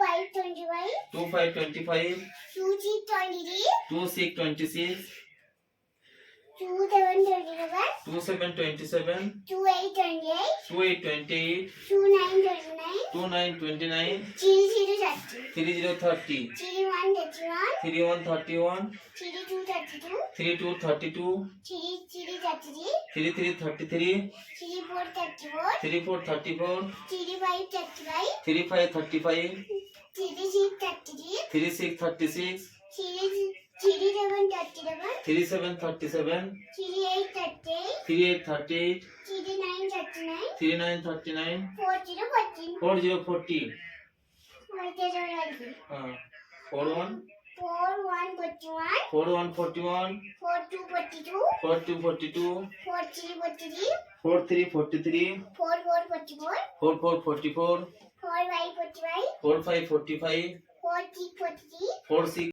5 25 2 5 25 2 6 26 2 6 26 2 7 27 2 7 27 2 8 28 2 8 28 2 9 29 2 9 29 3 0 30 3 0 30 3 1 31 3 1 31 3 2 32 3 2 32 3 3 33 3 3 33 3 4 34 3 4 34 3 5 35 3 5 35 three six thirty six three seven thirty seven three eight thirty eight three nine thirty nine four zero forty four one four one forty one four one forty one four two forty two four two forty two four three forty three four three forty three four four forty four four four forty four four five forty five four six forty three, four six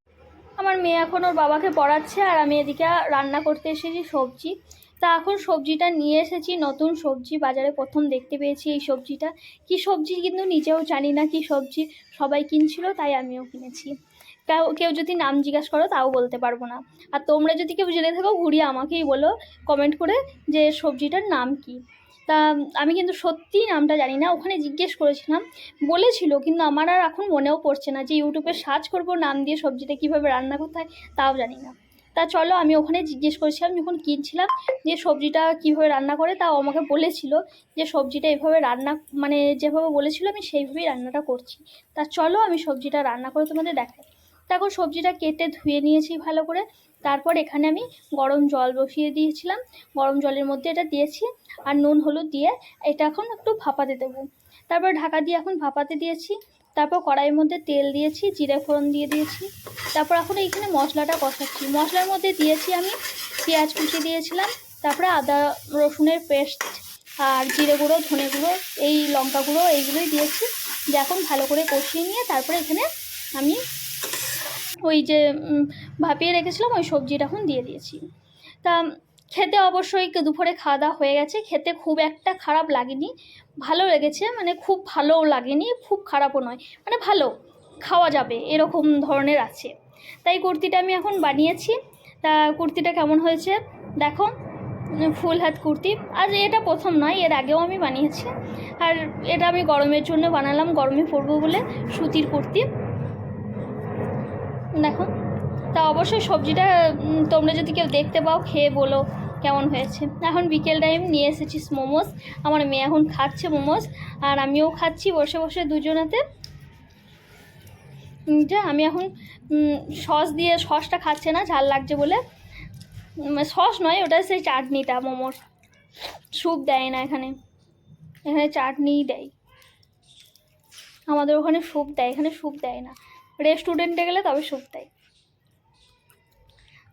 আমার মেয়ে এখন ওর বাবাকে পড়াচ্ছে আর আমি এদিকে রান্না করতে এসেছি সবজি। তা এখন সবজিটা নিয়ে এসেছি নতুন সবজি। বাজারে প্রথম দেখতে পেয়েছি এই সবজিটা। কি সবজি কিন্তু নিজেও জানি না কি সবজি সবাই কিনছিল তাই আমিও কিনেছি। কেউ কেউ যদি নাম জিজ্ঞাসা করো, তাও বলতে পারব না। আর তোমরা যদি কেউ জেনে থাকো, ঘুরিয়ে আমাকেই বলো কমেন্ট করে যে সবজিটার নাম কি। তা আমি কিন্তু সত্যিই নামটা জানি না, ওখানে জিজ্ঞেস করেছিলাম, বলেছিল, কিন্তু আমার আর এখন মনেও পড়ছে না যে ইউটিউবে সার্চ করব, নাম দিয়ে সবজিটা কীভাবে রান্না করতে হয়, তাও জানি না। তা চলো, আমি ওখানে জিজ্ঞেস করেছিলাম, যখন কিনছিলাম যে সবজিটা কীভাবে রান্না করে, তাও আমাকে বলেছিল যে সবজিটা এভাবে রান্না মানে যেভাবে বলেছিল, আমি সেইভাবেই রান্নাটা করছি। তা চলো, আমি সবজিটা রান্না করে তোমাদের দেখাই। তারপর সবজিটা কেটে ধুয়ে নিয়েছি ভালো করে। তারপর এখানে আমি গরম জল বসিয়ে দিয়েছিলাম। গরম জলের মধ্যে এটা দিয়েছি আর নুন, হলুদ দিয়ে এটা এখন একটু ভাপাতে দেবো। তারপর ঢাকা দিয়ে এখন ভাপাতে দিয়েছি। তারপর কড়াইয়ের মধ্যে তেল দিয়েছি, জিরে ফোড়ন দিয়ে দিয়েছি। তারপর এখন এইখানে মশলাটা কষাচ্ছি। মশলার মধ্যে দিয়েছি আমি পেঁয়াজ কুচি দিয়েছিলাম। তারপরে আদা, রসুনের পেস্ট আর জিরে গুঁড়ো, ধনে গুঁড়ো, এই লঙ্কা গুঁড়ো, এইগুলোই দিয়েছি। দিয়ে এখন ভালো করে কষিয়ে নিয়ে তারপরে এখানে আমি ওই যে ভাপিয়ে রেখেছিলাম, ওই সবজিটা এখন দিয়ে দিয়েছি। তা খেতে অবশ্যই দুপুরে খাওয়া দাওয়া হয়ে গেছে। খেতে খুব একটা খারাপ লাগেনি। ভালো লেগেছে মানে খুব ভালোও লাগেনি, খুব খারাপও নয়। মানে ভালো, খাওয়া যাবে, এরকম ধরনের আছে। তাই কুর্তিটা আমি এখন বানিয়েছি। তা কুর্তিটা কেমন হয়েছে? দেখো ফুল হাত কুর্তি। আর এটা প্রথম নয়, এর আগেও আমি বানিয়েছি। আর এটা আমি গরমের জন্য বানালাম, গরমে পরবো বলে সুতির কুর্তি। দেখো। তা অবশ্যই সবজিটা তোমরা যদি কেউ দেখতে পাও, খেয়ে বলো কেমন হয়েছে। এখন বিকেল টাইম নিয়ে এসেছিস মোমোস। আমার মেয়ে এখন খাচ্ছে মোমোস, আর আমিও খাচ্ছি বসে বসে দুজনাতে। যা, আমি এখন সস দিয়ে, সসটা খাচ্ছে না, ঝাল লাগছে বলে। সস নয়, ওটা সেই চাটনিটা, মোমোর। স্যুপ দেয় না এখানে। এখানে চাটনিই দেয়। আমাদের ওখানে স্যুপ দেয়, এখানে স্যুপ দেয় না। রেস্টুরেন্টে গেলে তবে স্যুপ দেয়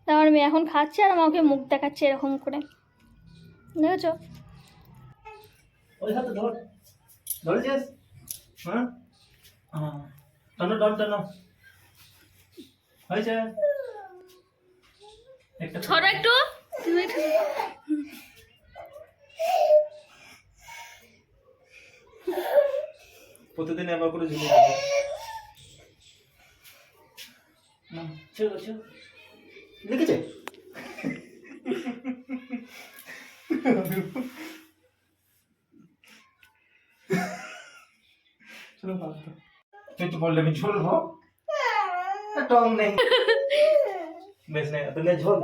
তা আমার মেয়ে এখন খাচ্ছে আর আমাকে মুখ দেখাচ্ছে এরকম করে। দেখেছ? ওই হাতে ধর। ধরেছিস? হ্যাঁ? হ্যাঁ টানো টানো টানো। হয়েছে? একটা ছোট। একটু। প্রতিদিন একবার করে ঝুলিয়ে লিখেছে? তুই তো বললে আমি ঝুলবো। টং নেই। বেশ নেই তো নে ঝোল।